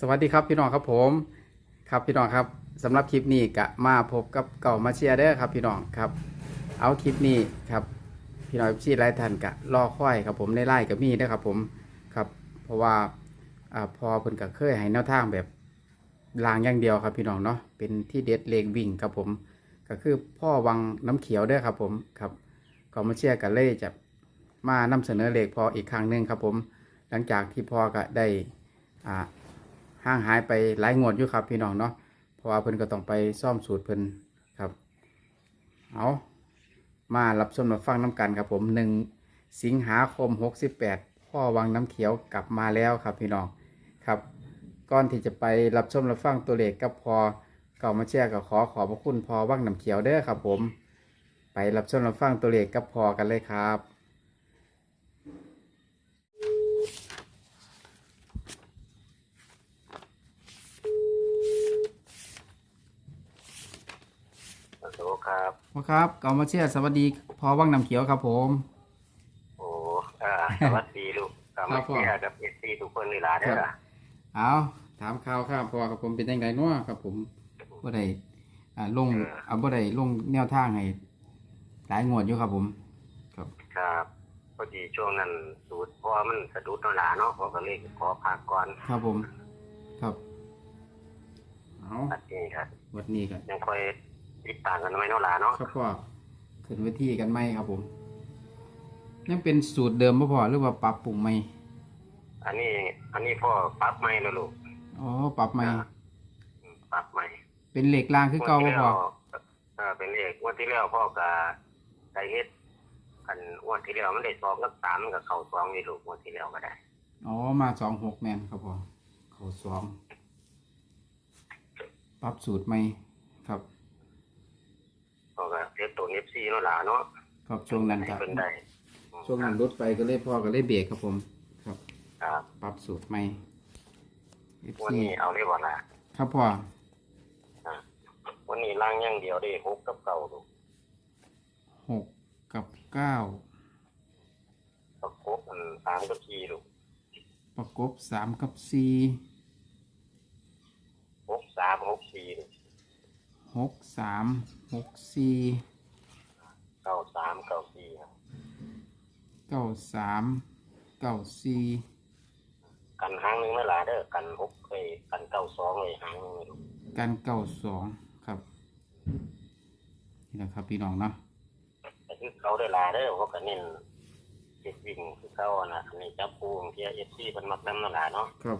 สวัสดีครับพี่น้องครับผมครับพี่น้องครับสำหรับคลิปนี้กะมาพบกับเก่ามาเชียร์เด้อครับพี่น้องครับ เอาคลิปนี้ครับพี่น้องชีหลายท่านกะรอค่อยครับผมในไล่กับมีเด้อครับผมครับเพราะว่าอ่าพอเพิ่นก็เคยให้แนวทางแบบลางอย่างเดียวครับพี่น้องเนาะเป็นที่เด็ดเลงวิ่งครับผม ก็คือพ่อวังน้ำเขียวเด้อครับผมครับเก่ามาเชียร์กันเลยจะมานำเสนอเลขพออีกครั้งหนึ่งครับผม หลังจากที่พ่อก็ได้อ่า ห่างหายไปหลายงวดอยู่ครับพี่น้องเนาะเพราะว่าเพิ่นก็ต้องไปซ่อมสูตรเพิ่นครับ เอามารับชมรับฟังน้ำกันครับผมหนึ่งสิงหาคม 68 พ่อวังน้ำเขียวกลับมาแล้วครับพี่น้องครับก่อนที่จะไปรับชมรับฟังตัวเลขกับพอเก่ามาแชร์กับขอขอบพระคุณพอวังน้ำเขียวเด้อครับผม ไปรับชมรับฟังตัวเลขกับพอกันเลยครับ ฮัลโหล ครับพ่อครับเก่ามาแชร์สวัสดีพอวังน้ำเขียวครับผม โอ้อ่าสวัสดีลูกกาครัมาบผมเชียร์กับเอฟซีทุกคนเวลาเด้อล่ะเอาถามข่าวครับพอกับผมเป็นยังไงเนาะครับ ผมบ่ได้อ่าลงอ่าบ่ได้ลงแนวทางให้หลายงวดอยู่ครับผม ครับครับพอดีช่วงนั้นสูตรเพราะว่ามันสะดุดเนาะหลาเนาะเพราะก็เลยขอพักก่อนครับผม ครับเอาอันนี้ครับวันนี้กันยังค่อย ติดตามกันไว้เนาะหลาเนาะครับพ่อขึ้นเวทีกันไหมครับผมยังเป็นสูตรเดิมบ่พอหรือว่าปรับปรุงไหมอันนี้ อันนี้พ่อปรับใหม่แล้วลูกอ๋อปรับไหมอืมปรับใหม่ เป็นเหล็กรางคือเก่าบ่พอเออเป็นเลขงวันที่แล้วพ่อก็ได้เฮ็ดกันงวันที่แล้วมันได้สองกับสามมันกับเข่าสองนี่ลูกงวันที่แล้วก็ได้อ๋อมาสองหกแมนครับพ่อเขาสองปรับสูตรไหมครับพ่อก็ เซฟตัวเอฟซีเนาะหลาเนาะครับช่วงนั้นให้ครับเพิ่นได้ช่วงนั้นรถไปก็เลยพ่อก็เลยเบรกครับผม ครับครับปรับสูตรใหม่วัน FC นี้เอาได้บ่ล่ะครับพ่ออะวันนี้ล่างอย่างเดียวได้หกกับเก่าลูกหกกับเก้าประกบอันสามกับสี่ลูกประกบสามกับสี่หกสามหกสี่ลูกหกสามหกสี่เก้าสาม เก้าสี่ครับเก้าสามเก้าสี่กันหางหนึ่งไม่หลาเด้อกันหกเอ้ยกันเก้าสองเลยหางหนึ่งลูกกันเก้าสองครับนี่แหละครับพี่น้องเนาะแต่คือเขาได้หลาเด้อเพราะก็เน้นเจ็ดวิ่งคือเขาอะนะอันนี้จับปูของเทียเอฟซีมันมักน้ำนั่นหลาเนาะครับ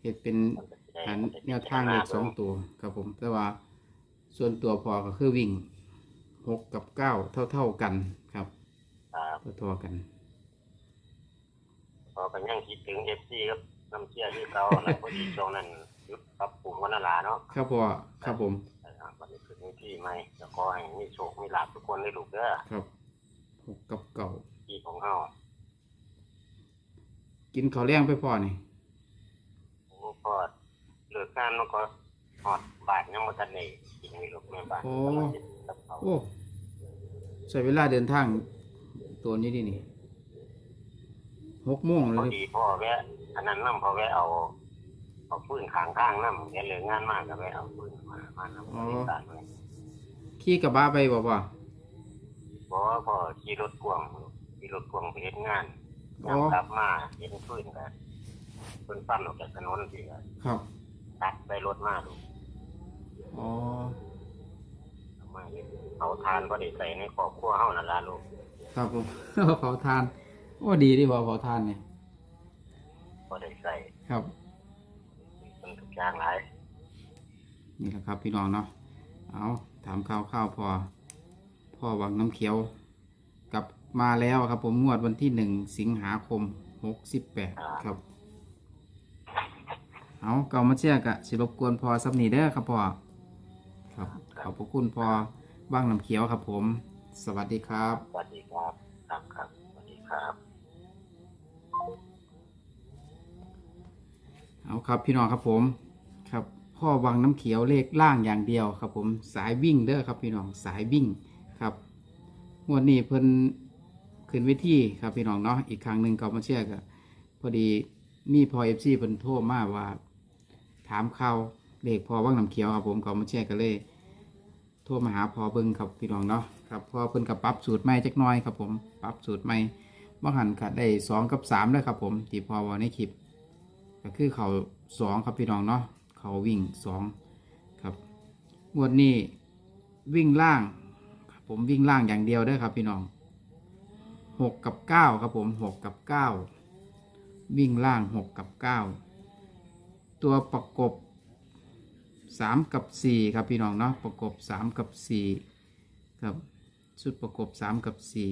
เห็ดเป็นมันก็สิได้อันแนวทางเลขสองตัวครับผม แต่ว่าส่วนตัวพอก็คือวิ่ง หกกับเก้าเท่าเท่าๆกันครับครับเท่าเท่าๆกัน พอกันยังคิดถึงเอฟซีครับน้ำเชี่ยที่เขานะพอดีช่วงนั้นหยุดปรับปรุงวันนั่นหลาเนาะครับพ่อครับผมนะครับวันนี้คือมีที่ไหมแล้วก็ให้มีโชคมีลาภทุกคนได้ลูกเด้อครับหกกับเก่าที่ของเฮากินข้าวแรงไปพอนี่โอ้พอเลิกงานมันก็หอดบาทยังมาทันนี่กิ นมีลูกแม่บ้านก็มาเฮ็ดกับเขาโอ้ใช้เวลาเดินทาง ตัวนี้ดินี่หกโมงพเลอยดีพ่อแวะอันนั้นน้ำพ่อแวะเอาเอาปืนขางข้างน้ำแกเหลืองานมากก็แวะเอาปืนมามาน้ำที่การเลยขี่กระบะไปบ่พ่อบอกว่าพ่อขี่รถกวางขี่รถกวางไปเฮ็ดงานอ๋ยาอมกลับมาเห็นปืนกันเพิ่นปั้นออกจากถนนที่ก็ครับ ตัดไปรถมาลูก อ๋อเอามาเฮ็ดเอาทานก็ได้ใส่ในครอบครัวเฮานั่นล่ะลูกครับผม เผาทานโอ้ดีดีบ่เผาทานเนี่ยก็ได้ใส่ครับเป็นทุกอย่างหลายนี่แหละครับ พี่น้องเนาะเอาถามข่าวข้าวพอพ่อวังน้ำเขียวกลับมาแล้วครับ ผมงวดวันที่หนึ่งสิงหาคมหกสิบแปดครับ เอาเก่ามาเชื่อกะสิรบกวนพอซับนีเด้อครับพ่อ ครับ ขอบพระคุณพอว่างน้ำเขียวครับผม สวัสดีครับ สวัสดีครับครับครับสวัสดีครับ เอาครับพี่น้องครับผม ครับพ่อวังน้ำเขียวเลขล่างอย่างเดียวครับ ผมสายวิ่งเด้อครับ พี่น้องสายวิ่งครับงวดนี้เพิ่นขึ้นเวทีครับพี่น้องเนาะอีกครั้งหนึ่งก็มาเชื่อกับพอดีมีพอเอฟซีเพิ่นโทรมาว่าามข่าว เลขพอว่างน้ำเขียวครับผมก็มาแชร์กันเลยโทรมาหาพอเบิ้งครับพี่น้องเนาะครับพอเพิ่นกับปรับสูตรใหม่จักน้อยครับผมปรับสูตรใหม่บ่หันก็ได้สองกับสามเลยครับผมที่พอว่าในคลิปก็คือเขาสองครับพี่น้องเนาะเขาวิ่งสองครับงวดนี้วิ่งล่างครับผมวิ่งล่างอย่างเดียวเด้ครับพี่น้องหกกับเก้าครับผมหกกับเก้าวิ่งล่างหกกับเก้าตัวประกบ สามกับสี่ครับพี่น้องเนาะประกบสามกับสี่ครับชุดประกบสามกับสี่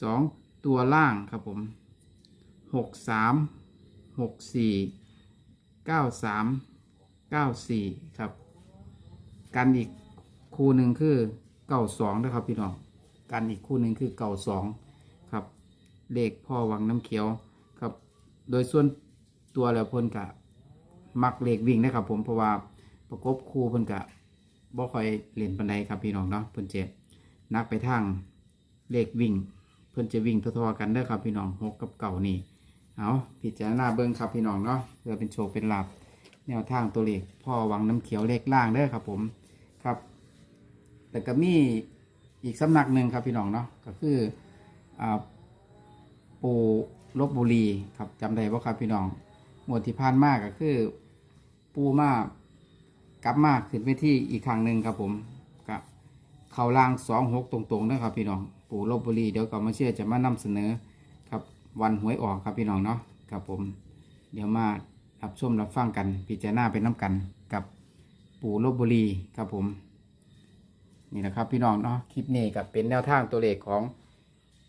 สองตัวล่างครับผมหกสามหกสี่เก้าสามเก้าสี่ครับกันอีกคู่หนึ่งคือเก้าสองนะครับพี่น้องกันอีกคู่หนึ่งคือเก้าสองครับเลขพ่อวังน้ำเขียวครับ โดยส่วนตัวแล้วพิ่นกะมักเลขวิ่งนะครับผมเพราะว่า ประกบคู่เพิ่นกะบ่ค่อยเล่นปันใดครับพี่น้องเนาะเพิ่นเจ็บนักไปทางเลขวิ่ง เพิ่นจะวิ่งทอๆกันเด้อครับพี่น้องหกกับเก่านี่เอาพิจารณาเบิ้งครับพี่น้องเนาะเพื่อเป็นโชคเป็นลาบแนวทางตัวเลขพ่อวังน้ำเขียวเลขล่างเด้อครับผมครับแล้วก็มีอีกสำนักหนึ่งครับพี่น้องเนาะก็คืออปูลบบุรีครับจำได้ว่าครับพี่น้องหมวดที่ผ่านมากก็คือ ปูมา กลับมาขึ้นไปที่อีกครั้งหนึ่งครับผมกับเขาล่างสองหกตรงๆนะครับพี่น้องปู่ลบบุรีเดี๋ยวก็มาเชื่อจะมานำเสนอครับวันหวยออกครับพี่น้องเนาะครับผม เดี๋ยวมารับชมรับฟังกัน พิจารณาเป็นน้ำกันกับปู่ลบบุรีครับผม นี่นะครับพี่น้องเนาะคลิปนี้กับเป็นแนวทางตัวเลขของ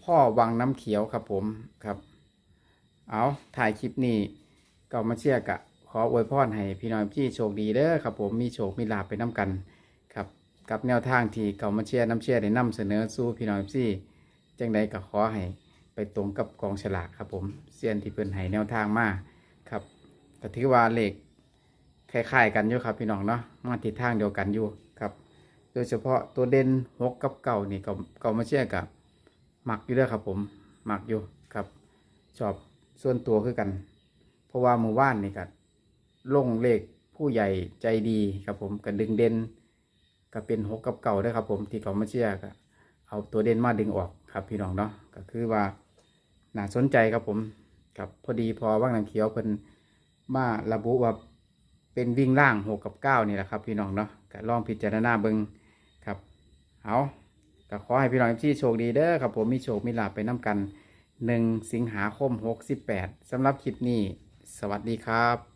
พ่อวังน้ำเขียวครับผมครับ เอาถ่ายคลิปนี้ก็มาเชียร์กะ ขออวยพรให้พี่น้องพี่โชคดีเด้อครับผมมีโชคมีลาภไปน้ำกันครับกับแนวทางที่เก่ามาเชียร์น้ำเชียร์ได้นำเสนอสู่พี่น้องพี่จังใดก็ขอให้ไปตรงกับกองฉลากครับผมเซียนที่เพิ่นให้แนวทางมาครับก็ถือว่าเลขคล้ายๆกันอยู่ครับพี่น้องเนาะมาทิศทางเดียวกันอยู่ครับ โดยเฉพาะตัวเด่นหกกับเก่านี่ก็เก่ามาเชื่อกับหมักอยู่เด้อครับผมหมักอยู่ครับชอบส่วนตัวคือกัน เพราะว่ามือว่านนี่ก็ ลงเลขผู้ใหญ่ใจดีครับผมก็ดึงเด่นก็เป็นหกกับเก่าด้อครับผมที่เก่ามาเชื่อก็เอาตัวเด่นมาดึงออกครับพี่น้องเนาะก็คือว่าน่าสนใจครับผมครับพอดีพอว่างน้ำเขียวเพิ่นมาระบุว่าเป็นวิ่งล่างหกกับเก้านี่แหละครับ พี่น้องเนาะก็ลองพิจารณาเบิงครับเอาก็ขอให้พี่น้องที่โชคดีเด้อครับผมมีโชคมีลาภไปน้ำกันหนึ่งสิงหาคมหกสิบแปดสำหรับคลิปนี้ สวัสดีครับ